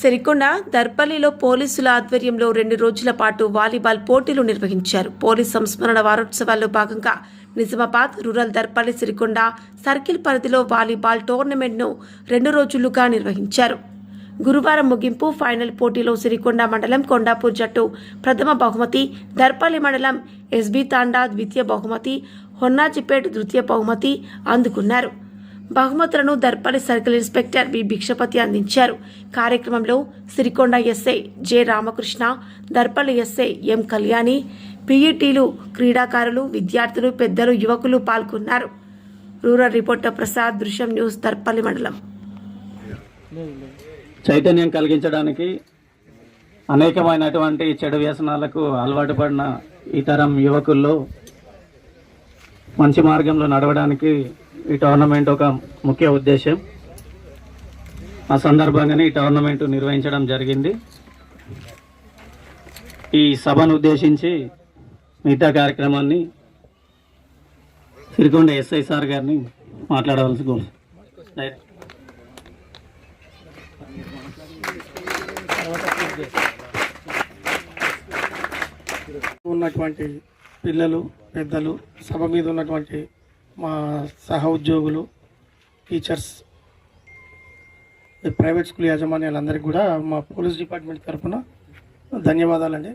సిరికొండ దర్పల్లిలో పోలీసుల ఆధ్వర్యంలో రెండు రోజుల పాటు వాలీబాల్ పోటీలు నిర్వహించారు. పోలీస్ సంస్మరణ వారోత్సవాల్లో భాగంగా నిజామాబాద్ రూరల్ దర్పల్లి సిరికొండ సర్కిల్ పరిధిలో వాలీబాల్ టోర్నమెంట్ను రెండు రోజులుగా నిర్వహించారు. గురువారం ముగింపు ఫైనల్ పోటీలో సిరికొండ మండలం కొండాపూర్ జట్టు ప్రథమ బహుమతి దర్పల్లి మండలం ఎస్బీ తాండా ద్వితీయ బహుమతి హొన్నాజిపేట్ తృతీయ బహుమతి అందుకున్నారు. బహుమతులను Darpalli circle inspector B Bhikshapati అందించారు. కార్యక్రమంలో Sirikonda SI J Ramakrishna Darpalli SI M Kalyani పీఈటీలు క్రీడాకారులు విద్యార్థులు పెద్దలు యువకులు పాల్గొన్నారు. రూరల్ రిపోర్టర్ ప్రసాద్ దృశ్యం న్యూస్ దర్పల్లి మండలం. చైతన్యం కలిగించడానికి అనేకమైనటువంటి చెడు వ్యసనాలకు అలవాటు పడిన ఈ తరం యువకుల్లో మంచి మార్గంలో నడవడానికి ఈ టోర్నమెంట్ ఒక ముఖ్య ఉద్దేశం ఆ సందర్భంగానే ఈ టోర్నమెంట్ నిర్వహించడం జరిగింది. ఈ సభను ఉద్దేశించి మిగతా కార్యక్రమాన్ని సిరికొండ ఎస్ఐ సార్ గారిని మాట్లాడవలసి కోరు ఉన్నటువంటి పిల్లలు పెద్దలు సభ మీద ఉన్నటువంటి మా సహ ఉద్యోగులు టీచర్స్ ఈ ప్రైవేట్ స్కూల్ యాజమాన్యాలందరికీ కూడా మా పోలీస్ డిపార్ట్మెంట్ తరఫున ధన్యవాదాలండి.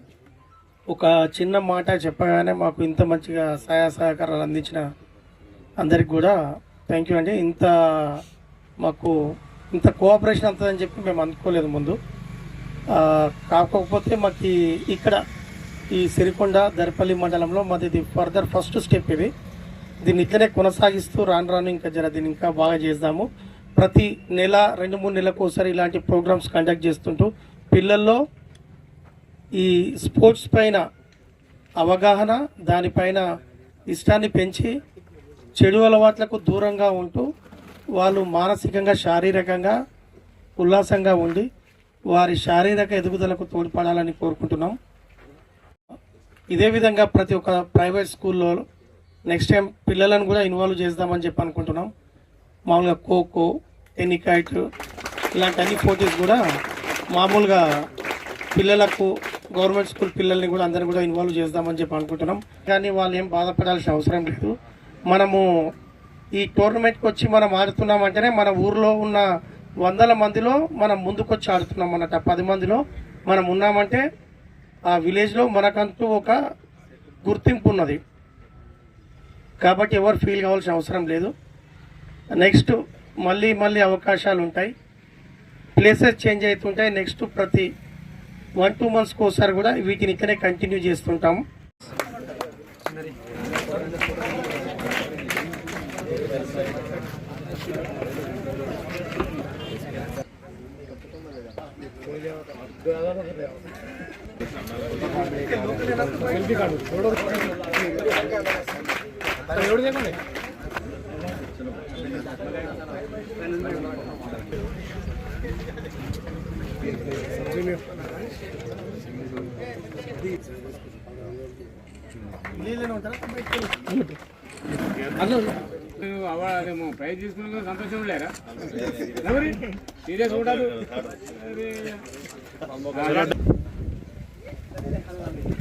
ఒక చిన్న మాట చెప్పగానే మాకు ఇంత మంచిగా సహాయ సహకారాలు అందించిన అందరికి కూడా థ్యాంక్ యూ అండి. ఇంత మాకు ఇంత కోఆపరేషన్ అంతదని చెప్పి మేము అనుకోలేదు ముందు. కాకపోతే మాకు ఇక్కడ ఈ సిరికొండ దర్పల్లి మండలంలో మాది ఇది ఫర్దర్ ఫస్ట్ స్టెప్ ఇది. దీన్ని ఇట్లనే కొనసాగిస్తూ రాను రాను ఇంకా జర దీన్ని ఇంకా బాగా చేద్దాము ప్రతి నెల రెండు మూడు నెలలకు ఒకసారి ఇలాంటి ప్రోగ్రామ్స్ కండక్ట్ చేస్తుంటూ పిల్లల్లో ఈ స్పోర్ట్స్ పైన అవగాహన దానిపైన ఇష్టాన్ని పెంచి చెడు అలవాట్లకు దూరంగా ఉంటూ వాళ్ళు మానసికంగా శారీరకంగా ఉల్లాసంగా ఉండి వారి శారీరక ఎదుగుదలకు తోడ్పడాలని కోరుకుంటున్నాం. ఇదే విధంగా ప్రతి ఒక్క ప్రైవేట్ స్కూల్లో నెక్స్ట్ టైం పిల్లలను కూడా ఇన్వాల్వ్ చేద్దామని చెప్పి అనుకుంటున్నాం. మామూలుగా ఖోఖో టెన్నికైట్ ఇలాంటి అన్ని పోటీస్ కూడా మామూలుగా పిల్లలకు గవర్నమెంట్ స్కూల్ పిల్లల్ని కూడా అందరిని కూడా ఇన్వాల్వ్ చేద్దామని చెప్పి అనుకుంటున్నాం. కానీ వాళ్ళు ఏం బాధపడాల్సిన అవసరం లేదు. మనము ఈ టోర్నమెంట్కి వచ్చి మనం ఆడుతున్నామంటేనే మన ఊర్లో ఉన్న వందల మందిలో మనం ముందుకొచ్చి ఆడుతున్నాం అన్నట్టు. పది మందిలో మనం ఉన్నామంటే ఆ విలేజ్లో మనకంటూ ఒక గుర్తింపు ఉన్నది కాబట్టి ఎవరు ఫీల్ కావాల్సిన అవసరం లేదు. నెక్స్ట్ మళ్ళీ మళ్ళీ అవకాశాలు ఉంటాయి. ప్లేసెస్ చేంజ్ అవుతుంటాయి. నెక్స్ట్ ప్రతి వన్ టూ మంత్స్కి ఒకసారి కూడా వీటిని ఇక్కడే కంటిన్యూ చేస్తుంటాము అవాడేమో ప్రైజ్ తీసుకున్న సంతోషం లేరా? సీరియస్ ఉండదు déjalo